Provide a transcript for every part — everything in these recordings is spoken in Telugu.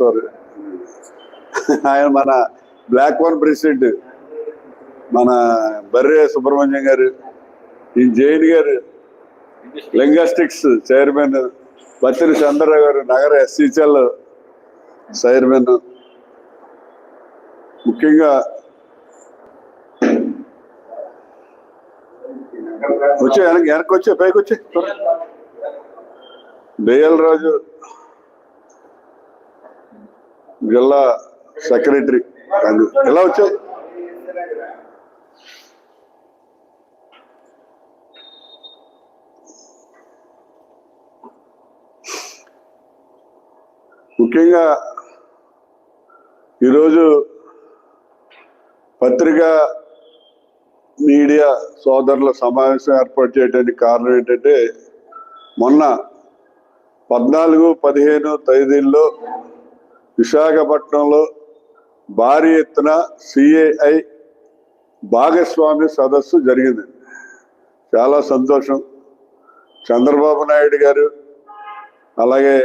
సారీ ఆయన మన బ్లాక్ వన్ ప్రెసిడెంట్ మన బర్రె సుబ్రహ్మణ్యం గారు ఈ జైన్ గారు లింగాస్టిక్స్ చైర్మన్ బత్తిరి చంద్రరావు గారు నగర ఎస్సీచల్ చైర్మన్. ముఖ్యంగా వచ్చే వెనక్కి వెనక్కి వచ్చే పైకి వచ్చే బేయల్ రాజు. జిల్లా సెక్రటరీ. అది. ఎలా వచ్చావు? ముఖ్యంగా ఈరోజు పత్రికా మీడియా సోదరుల సమావేశం ఏర్పాటు చేయడానికి కారణం ఏంటంటే మొన్న పద్నాలుగు పదిహేను తేదీల్లో విశాఖపట్నంలో భారీ ఎత్తున సిఏఐ భాగస్వామి సదస్సు జరిగింది. చాలా సంతోషం. చంద్రబాబు నాయుడు గారు అలాగే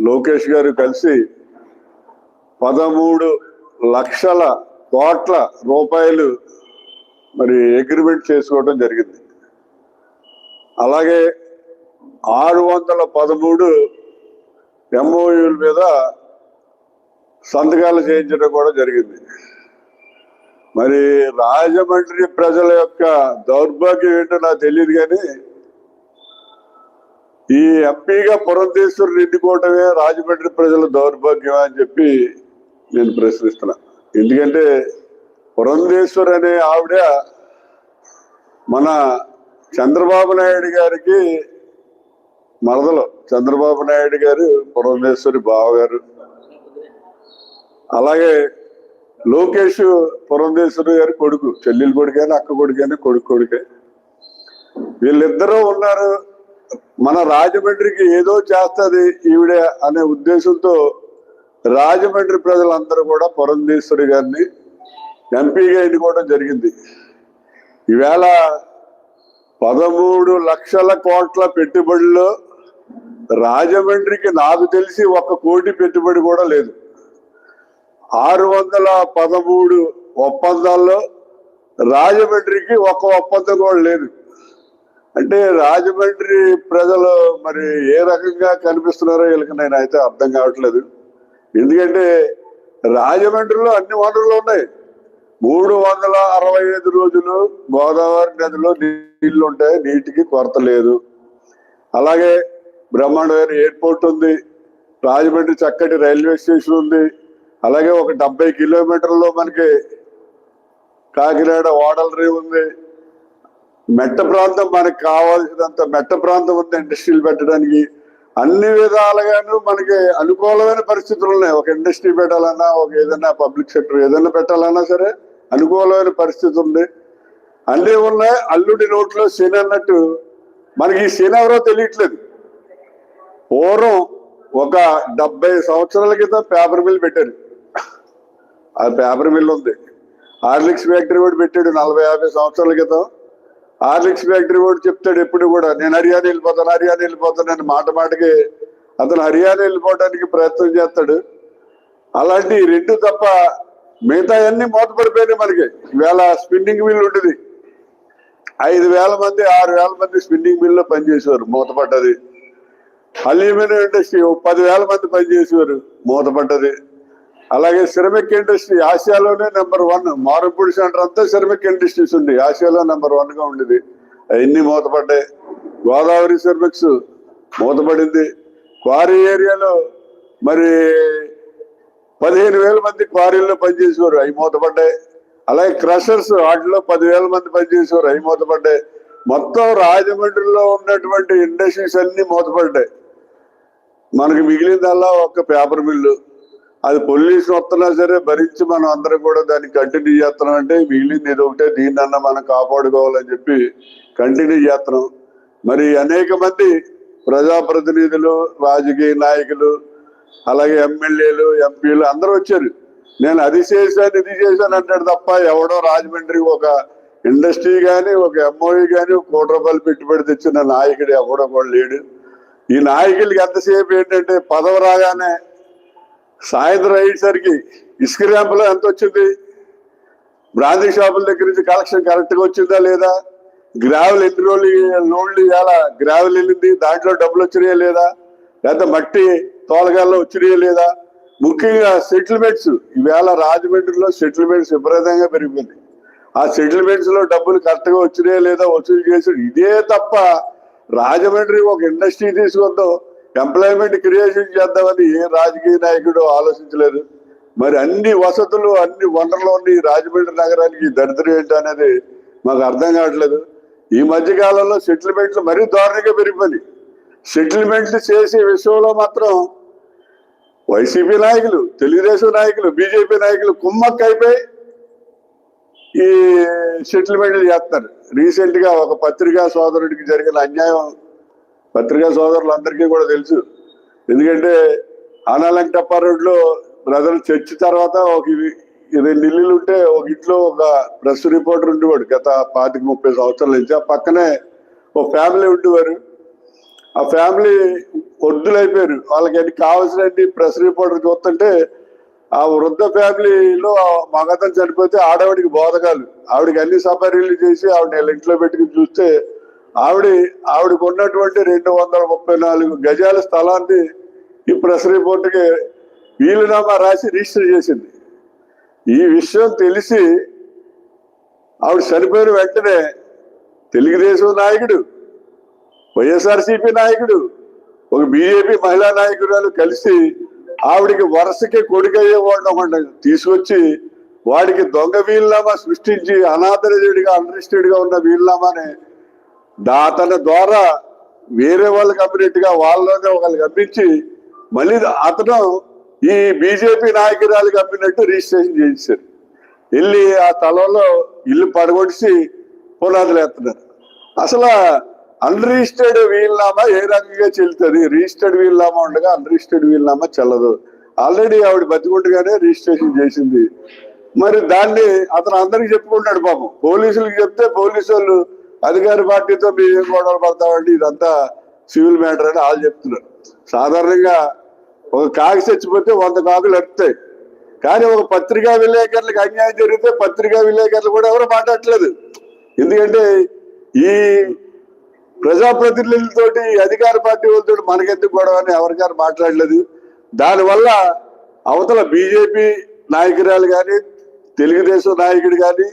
లోకేష్ గారు కలిసి పదమూడు లక్షల కోట్ల రూపాయలు మరి అగ్రిమెంట్ చేసుకోవడం జరిగింది. అలాగే ఆరు వందల పదమూడు ఎంఓయూల మీద సంతకాలు చేయించడం కూడా జరిగింది. మరి రాజమండ్రి ప్రజల యొక్క దౌర్భాగ్యం ఏంటో నాకు తెలియదు కానీ ఈ ఎంపీగా పురంధేశ్వరుని ఎన్నుకోవటమే రాజమండ్రి ప్రజల దౌర్భాగ్యం అని చెప్పి నేను ప్రశ్నిస్తున్నా. ఎందుకంటే పురంధేశ్వర్ అనే ఆవిడ మన చంద్రబాబు నాయుడు గారికి మరదలు. చంద్రబాబు నాయుడు గారు పురంధేశ్వరి బావగారు అలాగే లోకేష్ పురంధేశ్వరి గారి కొడుకు చెల్లెలు కొడుకైనా అక్క కొడుకైనా కొడుకు కొడుకే. వీళ్ళిద్దరూ ఉన్నారు. మన రాజమండ్రికి ఏదో చేస్తుంది ఈవిడ అనే ఉద్దేశంతో రాజమండ్రి ప్రజలందరూ కూడా పురంధేశ్వరి గారిని ఎంపీగా ఎన్నుకోవడం జరిగింది. ఈవేళ పదమూడు లక్షల కోట్ల పెట్టుబడిలో రాజమండ్రికి నాకు తెలిసి ఒక్క కోటి పెట్టుబడి కూడా లేదు. ఆరు వందల పదమూడు ఒప్పందాల్లో రాజమండ్రికి ఒక్క ఒప్పందం కూడా లేదు. అంటే రాజమండ్రి ప్రజలు మరి ఏ రకంగా కనిపిస్తున్నారో వీళ్ళకి నేను అయితే అర్థం కావట్లేదు. ఎందుకంటే రాజమండ్రిలో అన్ని వనరులు ఉన్నాయి. మూడు వందల అరవై ఐదు రోజులు గోదావరి నదిలో నీళ్ళు ఉంటాయి నీటికి కొరత లేదు. అలాగే బ్రహ్మాండమైన ఎయిర్పోర్ట్ ఉంది. రాజమండ్రి చక్కటి రైల్వే స్టేషన్ ఉంది. అలాగే ఒక డెబ్బై కిలోమీటర్లో మనకి కాకినాడ ఓడలరీ ఉంది. మెట్ట ప్రాంతం మనకి కావాల్సినంత మెట్ట ప్రాంతం ఉంది ఇండస్ట్రీలు పెట్టడానికి. అన్ని విధాలుగాను మనకి అనుకూలమైన పరిస్థితులు ఉన్నాయి. ఒక ఇండస్ట్రీ పెట్టాలన్నా ఒక ఏదైనా పబ్లిక్ సెక్టర్ ఏదైనా పెట్టాలన్నా సరే అనుకూలమైన పరిస్థితి ఉంది. అన్నీ ఉన్నాయి. అల్లుడి నోట్లో శని అన్నట్టు మనకి ఈ శని ఎవరో తెలియట్లేదు. పూర్వం ఒక డెబ్బై సంవత్సరాల క్రితం పేపర్ మిల్ పెట్టారు. ఆ పేపర్ మిల్ ఉంది. హార్లిక్స్ ఫ్యాక్టరీ కూడా పెట్టాడు నలభై యాభై సంవత్సరాల క్రితం. హార్లిక్స్ ఫ్యాక్టరీ కూడా చెప్తాడు ఎప్పుడు కూడా నేను హర్యానా వెళ్ళిపోతాను హర్యానా వెళ్ళిపోతాను అని మాట మాటకి అతను హర్యానా వెళ్ళిపోవడానికి ప్రయత్నం చేస్తాడు. అలాంటి రెండు తప్ప మిగతా అన్ని మూతపడిపోయినాయి మనకి. వేల స్పిన్నింగ్ మిల్ ఉండేది. ఐదు వేల మంది ఆరు వేల మంది స్పిన్నింగ్ మిల్లో పనిచేసేవారు మూతపడ్డది. అల్యూమినియం ఇండస్ట్రీ పదివేల మంది పనిచేసేవారు మూతపడ్డది. అలాగే సిరమిక్ ఇండస్ట్రీ ఆసియాలోనే నెంబర్ వన్ మారుపూడి సెంటర్ అంతా సిరమిక్ ఇండస్ట్రీస్ ఉంది. ఆసియాలో నెంబర్ వన్గా ఉండేది. అవన్నీ మూతపడ్డాయి? గోదావరి సిరమిక్స్ మూతపడింది. క్వారీ ఏరియాలో మరి పదిహేను వేల మంది క్వారీల్లో పనిచేసేవారు అవి మూతపడ్డాయి. అలాగే క్రషర్స్ వాటిలో పదివేల మంది పనిచేసేవారు అవి మూతపడ్డాయి. మొత్తం రాజమండ్రిలో ఉన్నటువంటి ఇండస్ట్రీస్ అన్ని మూతపడ్డాయి. మనకి మిగిలిందల్లా ఒక పేపర్ మిల్లు. అది పొల్యూషన్ వస్తున్నా సరే భరించి మనం అందరం కూడా దాన్ని కంటిన్యూ చేస్తున్నాం అంటే మిగిలింది ఇది ఒకటే దీన్నన్నా మనం కాపాడుకోవాలని చెప్పి కంటిన్యూ చేస్తున్నాం. మరి అనేక మంది ప్రజాప్రతినిధులు రాజకీయ నాయకులు అలాగే ఎమ్మెల్యేలు ఎంపీలు అందరూ వచ్చారు. నేను అది చేశాను ఇది చేశాను అంటాడు తప్ప ఎవడో రాజమండ్రి ఒక ఇండస్ట్రీ కానీ ఒక ఎంఓఈ కానీ కోటి రూపాయలు పెట్టుబడి తెచ్చిన నాయకుడు ఎవడో కూడా లేడు. ఈ నాయకులకి ఎంతసేపు ఏంటంటే పదవి రాగానే సాయంత్రం అయ్యేసరికి ఇసుక ర్యాంపులో ఎంత వచ్చింది? బ్రాందీ షాపుల దగ్గర నుంచి కలెక్షన్ కరెక్ట్గా వచ్చిందా లేదా? గ్రావెల్ ఎన్ని రోజులు లోన్లు ఇవ్వాలా గ్రావెల్ వెళ్ళింది దాంట్లో డబ్బులు వచ్చినాయా లేదా? లేదా మట్టి తోలగాల్లో వచ్చినాయా లేదా? ముఖ్యంగా సెటిల్మెంట్స్ ఈవేళ రాజమండ్రిలో సెటిల్మెంట్స్ విపరీతంగా పెరిగిపోయింది. ఆ సెటిల్మెంట్స్లో డబ్బులు కరెక్ట్గా వచ్చినాయా లేదా వసూలు చేసి ఇదే తప్ప రాజమండ్రి ఒక ఇండస్ట్రీ తీసుకుందాం ఎంప్లాయ్మెంట్ క్రియేషన్ చేద్దామని ఏ రాజకీయ నాయకుడు ఆలోచించలేదు. మరి అన్ని వసతులు అన్ని వనరులు ఉన్న ఈ రాజమండ్రి నగరానికి దరిద్రం ఏంటి అనేది మాకు అర్థం కావట్లేదు. ఈ మధ్య కాలంలో సెటిల్మెంట్లు మరీ దారుణంగా పెరిగిపోయి సెటిల్మెంట్లు చేసే విషయంలో మాత్రం వైసీపీ నాయకులు తెలుగుదేశం నాయకులు బీజేపీ నాయకులు కుమ్మక్క అయిపోయి ఈ సెటిల్మెంట్లు చేస్తారు రీసెంట్గా ఒక పత్రికా సోదరుడికి జరిగిన అన్యాయం పత్రికా సోదరులందరికీ కూడా తెలుసు. ఎందుకంటే ఆనాలంకప్ప రోడ్లో బ్రదర్ చర్చి తర్వాత ఒక ఇవి- రెండు ఇల్లులు ఉంటే ఒక ఇంట్లో ఒక ప్రెస్ రిపోర్టర్ ఉండేవాడు గత పాతిక ముప్పై సంవత్సరాల నుంచి. ఆ పక్కనే ఒక ఫ్యామిలీ ఉండేవారు. ఆ ఫ్యామిలీ వద్దులైపోయారు వాళ్ళకి అన్ని కావాల్సిన ప్రెస్ రిపోర్టర్ చూస్తుంటే ఆ వృద్ధ ఫ్యామిలీలో మగతను చనిపోతే ఆడవాడికి బోధకాలు. ఆవిడకి అన్ని సఫరీలు చేసి ఆవిడ ఇంట్లో పెట్టుకుని చూస్తే ఆవిడ ఆవిడకు ఉన్నటువంటి రెండు వందల ముప్పై నాలుగు గజాల స్థలాన్ని ఈ ప్రెస్ రిపోర్ట్కి వీలునామా రాసి రిజిస్టర్ చేసింది. ఈ విషయం తెలిసి ఆవిడ చనిపోయిన వెంటనే తెలుగుదేశం నాయకుడు వైఎస్ఆర్సీపీ నాయకుడు ఒక బీజేపీ మహిళా నాయకురాలు కలిసి ఆవిడికి వరుసకి కొడుకయ్యే వాడిని తీసుకొచ్చి వాడికి దొంగ వీలునామా సృష్టించి అనాథరిజుడిగా అన్రిజిస్టర్డ్ ఉన్న వీలునామాని దా ద్వారా వేరే వాళ్ళకి అమ్మినట్టుగా వాళ్ళలోనే ఒకళ్ళకి అమ్మించి మళ్ళీ అతను ఈ బీజేపీ నాయకురాలకు అమ్మినట్టు రిజిస్ట్రేషన్ చేయించారు. వెళ్ళి ఆ స్థలంలో ఇల్లు పడగొడిసి పునాదులు ఎత్తున్నారు అసలు అన్రిజిస్టర్డ్ వీల్నామా ఏ రకంగా చెల్లుతుంది? రిజిస్టర్డ్ వీల్నామా ఉండగా అన్రిజిస్టర్డ్ వీల్నామా చెల్లదు. ఆల్రెడీ ఆవిడ బతికుండగానే రిజిస్ట్రేషన్ చేసింది. మరి దాన్ని అతను అందరికి చెప్పుకుంటాడు పాపం. పోలీసులకు చెప్తే పోలీసు వాళ్ళు అధికార పార్టీతో మేము ఏం గొడవలు పడతామండి? ఇదంతా సివిల్ మ్యాటర్ అని వాళ్ళు చెప్తున్నారు. సాధారణంగా ఒక కాకి చచ్చిపోతే వంద కాకులు ఎత్తాయి కానీ ఒక పత్రికా విలేకరులకు అన్యాయం జరిగితే పత్రికా విలేకరులు కూడా ఎవరు మాట్లాడట్లేదు. ఎందుకంటే ఈ ప్రజాప్రతినిధులతోటి అధికార పార్టీ వాళ్ళతో మనకెందుకు గొడవ అని ఎవరికారు మాట్లాడలేదు. దానివల్ల అవతల బీజేపీ నాయకురాలు కానీ తెలుగుదేశం నాయకుడు కానీ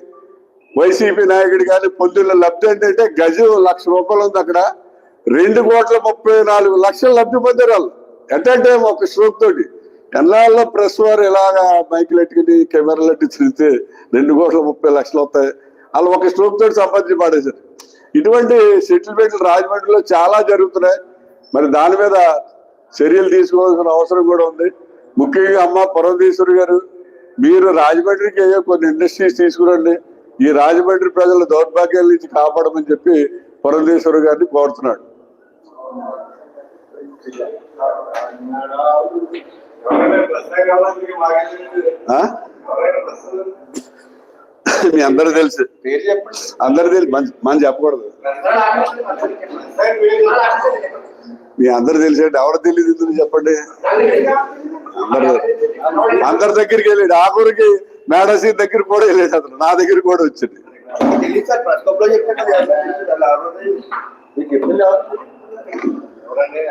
వైసీపీ నాయకుడు కానీ పొద్దున్న లబ్ధి ఏంటంటే గజం లక్ష రూపాయలు ఉంది అక్కడ. రెండు కోట్ల ముప్పై నాలుగు లక్షలు లబ్ధి పొందారు వాళ్ళు. ఎట్టంటే ఒక స్ట్రోక్ తోటి. ఎన్నాళ్ళలో ప్రెస్ వారు ఇలాగా మైకులు ఎట్టుకుని కెమెరాలు ఎట్టి తిరిగితే రెండు కోట్ల ముప్పై లక్షలు వస్తాయి. వాళ్ళు ఒక స్ట్రోక్ తోటి సంపాదించి పాడేశారు. ఇటువంటి సెటిల్మెంట్లు రాజమండ్రిలో చాలా జరుగుతున్నాయి. మరి దాని మీద చర్యలు తీసుకోవాల్సిన అవసరం కూడా ఉంది. ముఖ్యంగా అమ్మ పురంధీశ్వరి గారు మీరు రాజమండ్రికి అయ్యే కొన్ని ఇండస్ట్రీస్ తీసుకురండి. ఈ రాజమండ్రి ప్రజల దౌర్భాగ్యాల నుంచి కాపాడమని చెప్పి పురంధేశ్వరి గారిని కోరుతున్నాడు. మీ అందరూ తెలుసు. అందరు తెలుసు. మనం చెప్పకూడదు. మీ అందరు తెలిసేది ఎవరు తెలియదు చెప్పండి? అందరు అందరి దగ్గరికి వెళ్ళాడు ఆఖరికి మేడసీ దగ్గర కూడా వెళ్ళాడు అతను నా దగ్గర కూడా వచ్చింది? ఎవరండి?